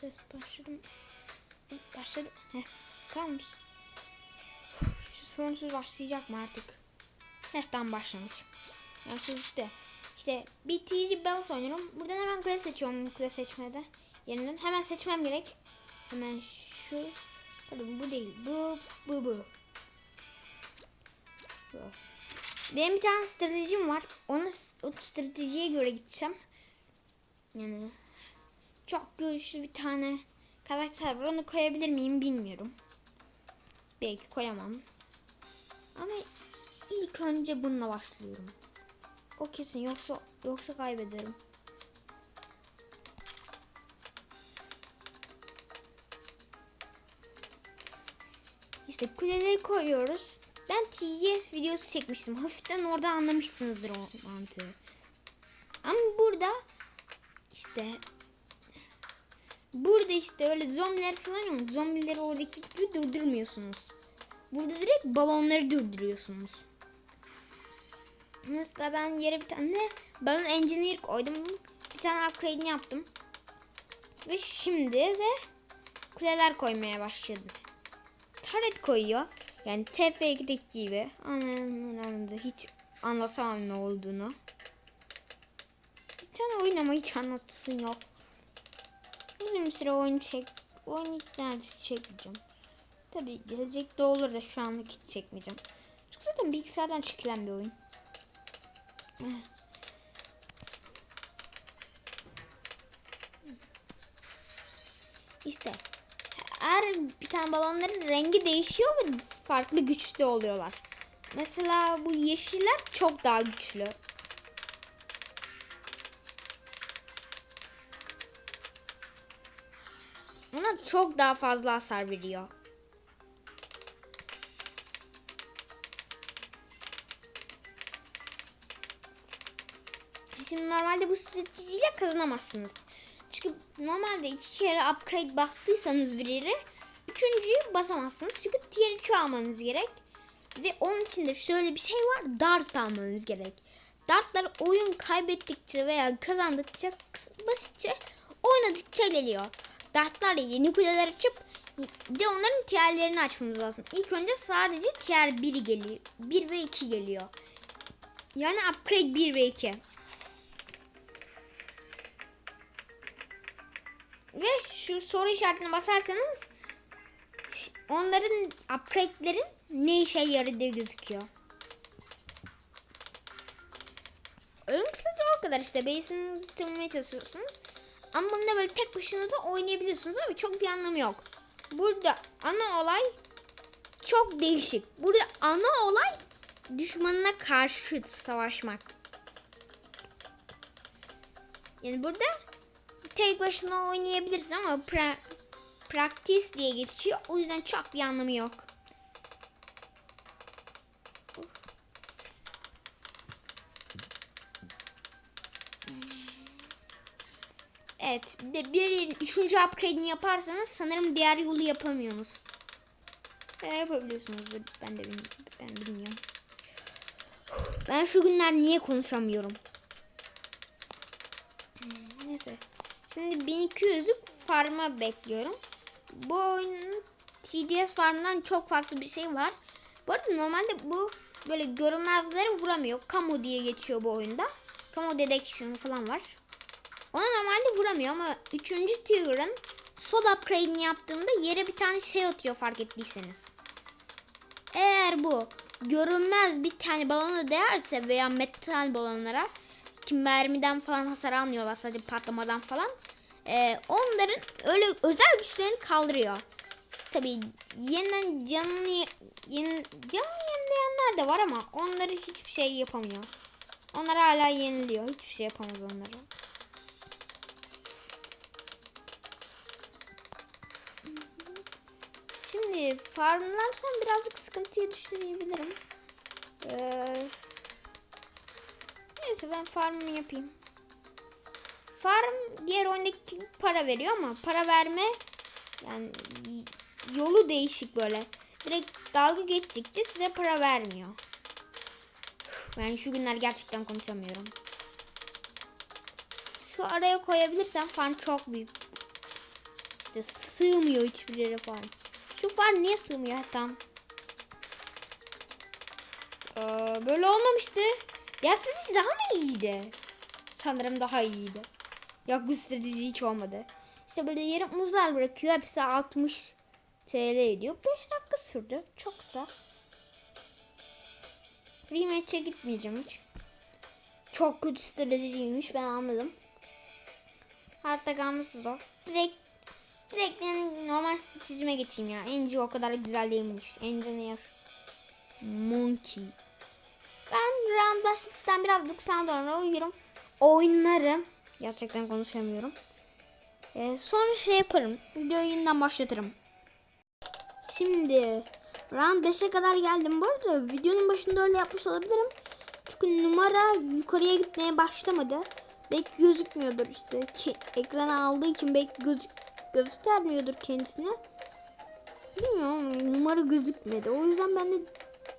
Ses başladım. Evet, Başladı. Heh. Kalmış. Şu sorunsuz başlayacak mı artık? Heh tam başlamış. Yani sözlükte. İşte bir TD Bells oynuyorum. Buradan hemen kule seçiyorum kule seçmede. Yerinden hemen seçmem gerek. Hemen şu. Pardon bu değil. Bu bu bu. Bu. Benim bir tane stratejim var. Onu o stratejiye göre gideceğim. Yani çok güçlü bir tane karakter var. Onu koyabilir miyim bilmiyorum. Belki koyamam. Ama ilk önce bununla başlıyorum. O kesin yoksa yoksa kaybederim. İşte kuleleri koyuyoruz. Ben TDS videosu çekmiştim. Hafiften orada anlamışsınızdır o mantığı. Ama burada işte burada işte öyle zombiler falan yok. Zombileri oradaki gibi durdurmuyorsunuz. Burada direkt balonları durduruyorsunuz. Mesela ben yere bir tane balon engineer koydum. Bir tane upgrade'ini yaptım. Ve şimdi de kuleler koymaya başladım. Turret koyuyor. Yani TF2'deki gibi. Anlamında hiç anlatamam ne olduğunu. Bir tane oyun ama hiç anlatsın yok. Uzun bir süre oyun çek. Oyun hiç neredeyse çekmeyeceğim. Tabi gelecekte olur da şu anlık hiç çekmeyeceğim. Çünkü zaten bilgisayardan çekilen bir oyun. İşte her bir tane balonların rengi değişiyor ve farklı güçlü oluyorlar. Mesela bu yeşiller çok daha güçlü. Ona çok daha fazla hasar veriyor. Şimdi normalde bu stratejiyle kazanamazsınız. Çünkü normalde iki kere upgrade bastıysanız bir yere üçüncüyü basamazsınız. Çünkü 2 almanız gerek. Ve onun için de şöyle bir şey var. Dart almanız gerek. Dartlar oyun kaybettikçe veya kazandıkça basitçe oynadıkça geliyor. Dartlarla yeni kuleler açıp de onların tierlerini açmamız lazım. İlk önce sadece tier 1 geliyor. 1 ve 2 geliyor. Yani upgrade 1 ve 2. Ve şu soru işaretine basarsanız onların upgrade'lerin ne işe yaradığı gözüküyor. Oyun kısaca o kadar işte. Base'ini tırmanmaya çalışıyorsunuz. Ama bunda böyle tek başına da oynayabiliyorsunuz ama çok bir anlamı yok. Burada ana olay çok değişik. Burada ana olay düşmanına karşı savaşmak. Yani burada tek başına oynayabilirsin ama pra practice diye geçiyor. O yüzden çok bir anlamı yok. Evet, bir de bir üçüncü upgrade'ini yaparsanız sanırım diğer yolu yapamıyorsunuz. Veya yapabiliyorsunuzdur. Ben de bilmiyorum. Ben bilmiyorum. Ben şu günler niye konuşamıyorum? Hmm, Neyse. Şimdi 1200'lük farma bekliyorum. Bu oyunun TDS farmından çok farklı bir şey var. Bu arada normalde bu böyle görünmezleri vuramıyor. Kamu diye geçiyor bu oyunda. Kamu detection falan var. Ona normalde vuramıyor ama 3. tier'ın sol upgrade'ini yaptığımda yere bir tane şey atıyor fark ettiyseniz. Eğer bu görünmez bir tane balona değerse veya metal balonlara ki mermiden falan hasar almıyorlar sadece patlamadan falan. Ee, onların öyle özel güçlerini kaldırıyor. Tabi yeniden canını yeni, canını yenileyenler de var ama onları hiçbir şey yapamıyor. Onlar hala yeniliyor. Hiçbir şey yapamaz onlara. Şimdi farmlarsam birazcık sıkıntıya düşürebilirim. Ee, neyse ben farmımı yapayım. Farm diğer oyundaki para veriyor ama para verme yani yolu değişik böyle. Direkt dalga geçtikçe size para vermiyor. Ben şu günler gerçekten konuşamıyorum. Şu araya koyabilirsem farm çok büyük. İşte sığmıyor hiçbir yere falan. Şu far niye sığmıyor tam? Ee, böyle olmamıştı. Ya strateji daha mı iyiydi? Sanırım daha iyiydi. Yok bu strateji hiç olmadı. İşte böyle yarım muzlar bırakıyor. Hepsi 60 TL ediyor. 5 dakika sürdü. Çok kısa. Rematch'e gitmeyeceğim hiç. Çok kötü stratejiymiş ben anladım. Hatta kalması zor. Direkt direkt ben normal stratejime geçeyim ya. Enci o kadar güzel değilmiş. Engineer Monkey. Ben round başladıktan birazcık sonra uyurum. Oynarım. Gerçekten konuşamıyorum. Ee, sonra şey yaparım. Videoyu yeniden başlatırım. Şimdi round 5'e kadar geldim. Bu arada videonun başında öyle yapmış olabilirim. Çünkü numara yukarıya gitmeye başlamadı. Belki gözükmüyordur işte. Ki, ekrana aldığı için belki göz, göstermiyordur kendisine. Bilmiyorum numara gözükmedi. O yüzden ben de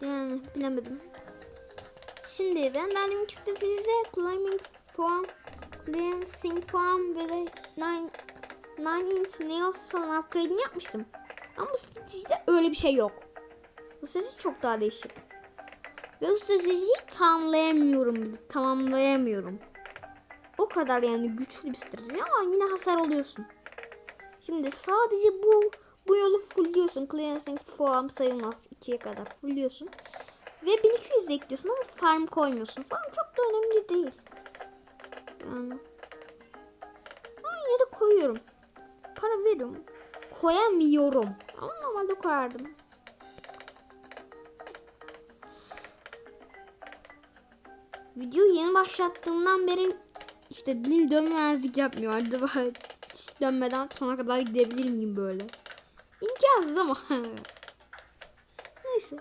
yani bilemedim. Şimdi ben ki stratejide climbing form, cleansing form böyle nine, nine inch nails falan upgrade'ini yapmıştım. Ama bu öyle bir şey yok. Bu strateji çok daha değişik. Ve bu stratejiyi tamamlayamıyorum. Tamamlayamıyorum. O kadar yani güçlü bir strateji ama yine hasar alıyorsun. Şimdi sadece bu bu yolu fullliyorsun. Cleansing form sayılmaz. 2'ye kadar fullliyorsun. Ve 1200 bekliyorsun ama farm koymuyorsun. Farm çok da önemli değil. Yani. Ama yine de koyuyorum. Para veriyorum. Koyamıyorum. Ama normalde koyardım. Videoyu yeni başlattığımdan beri işte dilim dönmezlik yapmıyor. Acaba hiç dönmeden sona kadar gidebilir miyim böyle? İmkansız ama. Neyse.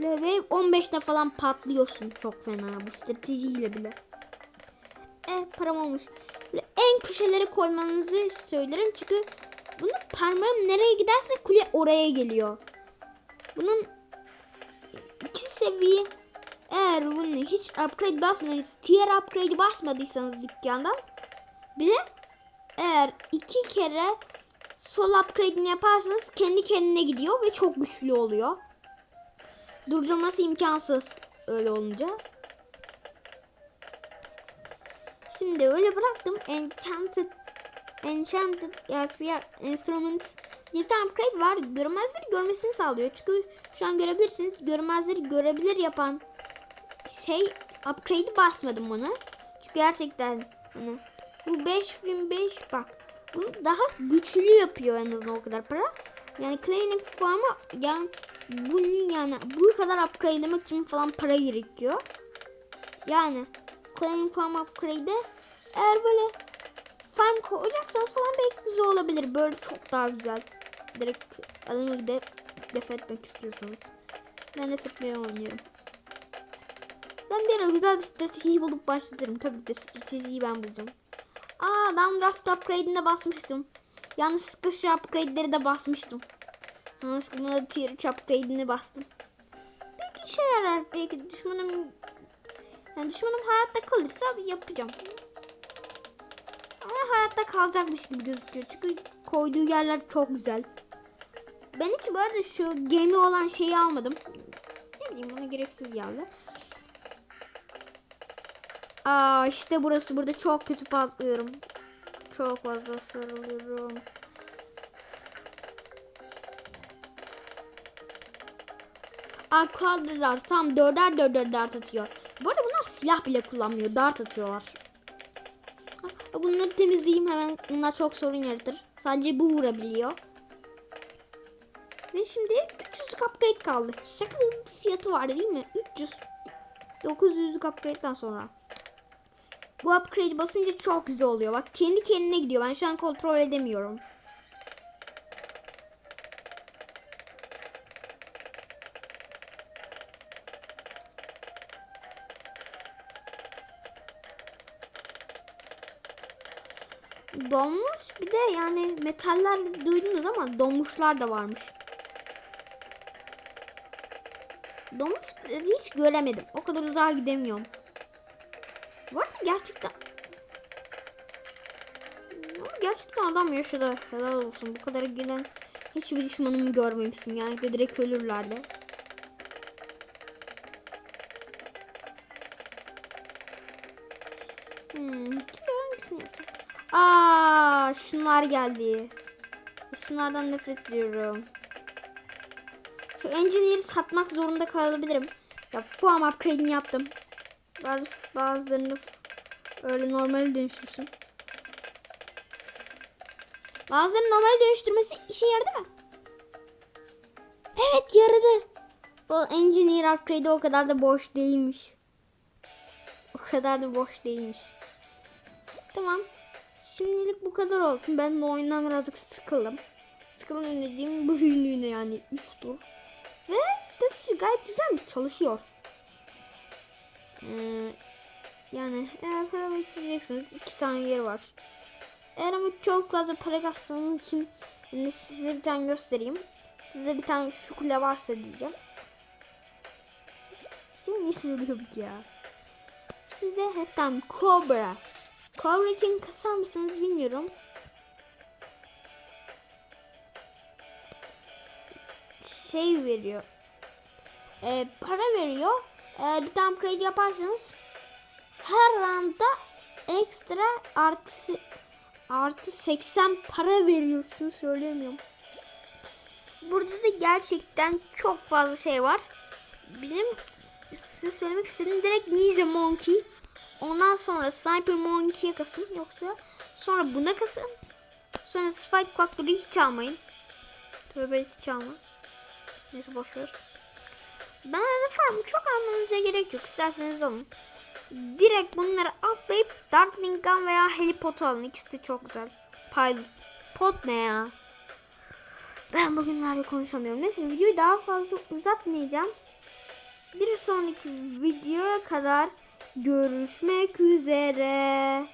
Ve 15'te falan patlıyorsun çok fena bu stratejiyle bile. E param olmuş. Böyle en köşelere koymanızı söylerim çünkü bunun parmağım nereye giderse kule oraya geliyor. Bunun iki seviye eğer bunu hiç upgrade basmadıysanız, tier upgrade basmadıysanız dükkandan bile eğer iki kere sol upgrade'ini yaparsanız kendi kendine gidiyor ve çok güçlü oluyor. Durdurması imkansız öyle olunca. Şimdi öyle bıraktım. Enchanted Enchanted Airfare Instruments bir tane upgrade var. Görmezleri görmesini sağlıyor. Çünkü şu an görebilirsiniz. Görmezleri görebilir yapan şey upgrade'i basmadım ona. Çünkü gerçekten hani bu 5005 bak. Bunu daha güçlü yapıyor en azından o kadar para. Yani cleaning formu yani bunun yani bu kadar upgrade'lemek için falan para gerekiyor. Yani cleaning form upgrade'e eğer böyle farm koyacaksanız falan belki güzel olabilir. Böyle çok daha güzel. Direkt adamı gidip def etmek istiyorsanız. Ben def etmeye oynuyorum. Ben bir güzel bir strateji bulup başlatırım. Tabii ki stratejiyi ben bulacağım. Aa downdraft upgrade'ine basmıştım. Yanlışlıkla şu upgrade'leri de basmıştım. Yanlışlıkla da tier 3 upgrade'ini bastım. Belki işe yarar. Belki düşmanım yani düşmanım hayatta kalırsa yapacağım. Ama hayatta kalacakmış gibi gözüküyor. Çünkü koyduğu yerler çok güzel. Ben hiç bu arada şu gemi olan şeyi almadım. Ne bileyim bana gereksiz geldi. Aa işte burası burada çok kötü patlıyorum. Çok fazla sarılıyorum. Aa kadrolar tam dörder dörder dart atıyor. Bu arada bunlar silah bile kullanmıyor. Dart atıyorlar. Bunları temizleyeyim hemen. Bunlar çok sorun yaratır. Sadece bu vurabiliyor. Ve şimdi 300 upgrade kaldı. Şaka bir fiyatı vardı değil mi? 300. 900'lük upgrade'den sonra. Bu upgrade basınca çok güzel oluyor. Bak kendi kendine gidiyor. Ben şu an kontrol edemiyorum. Donmuş bir de yani metaller duydunuz ama donmuşlar da varmış. Donmuş hiç göremedim. O kadar uzağa gidemiyorum. Var mı gerçekten? gerçekten adam yaşadı. Helal olsun. Bu kadar gelen hiçbir düşmanımı görmemiştim. Yani direkt ölürlerdi. Hmm. Aa, şunlar geldi. Şunlardan nefret ediyorum. Şu engineer'i satmak zorunda kalabilirim. Ya puan upgrade'ini yaptım. Bazı, bazılarını öyle normale dönüştürsün. Bazıları normale dönüştürmesi işe yaradı mı? Evet yaradı. Bu engineer upgrade o kadar da boş değilmiş. O kadar da boş değilmiş. Tamam. Şimdilik bu kadar olsun. Ben bu oyundan birazcık sıkıldım. Sıkıldım dediğim bu ünlüğüne yani 3 tur. Ve gayet güzelmiş. Çalışıyor. Ee, yani eğer para bekleyeceksiniz iki tane yeri var. Eğer ama çok fazla para kastığınız için şimdi size bir tane göstereyim. Size bir tane şu kule varsa diyeceğim. Şimdi söylüyorum ya? Size hatta Cobra. Cobra için kasar mısınız bilmiyorum. Şey veriyor. Ee, para veriyor. Eğer bir tane upgrade yaparsanız her randa ekstra artı artı 80 para veriyorsun söylemiyorum. Burada da gerçekten çok fazla şey var. Benim size söylemek istediğim direkt Ninja Monkey. Ondan sonra Sniper Monkey'e kasın. Yoksa sonra buna kasın. Sonra Spike Factory'yi hiç almayın. Tövbe hiç alma. Neyse boşver. Ben de farmı çok almanıza gerek yok. İsterseniz alın. Direkt bunları atlayıp Dartling Gun veya Helipod alın. İkisi de çok güzel. Pilot. Pot ne ya? Ben bugünlerde konuşamıyorum. Neyse videoyu daha fazla uzatmayacağım. Bir sonraki videoya kadar görüşmek üzere.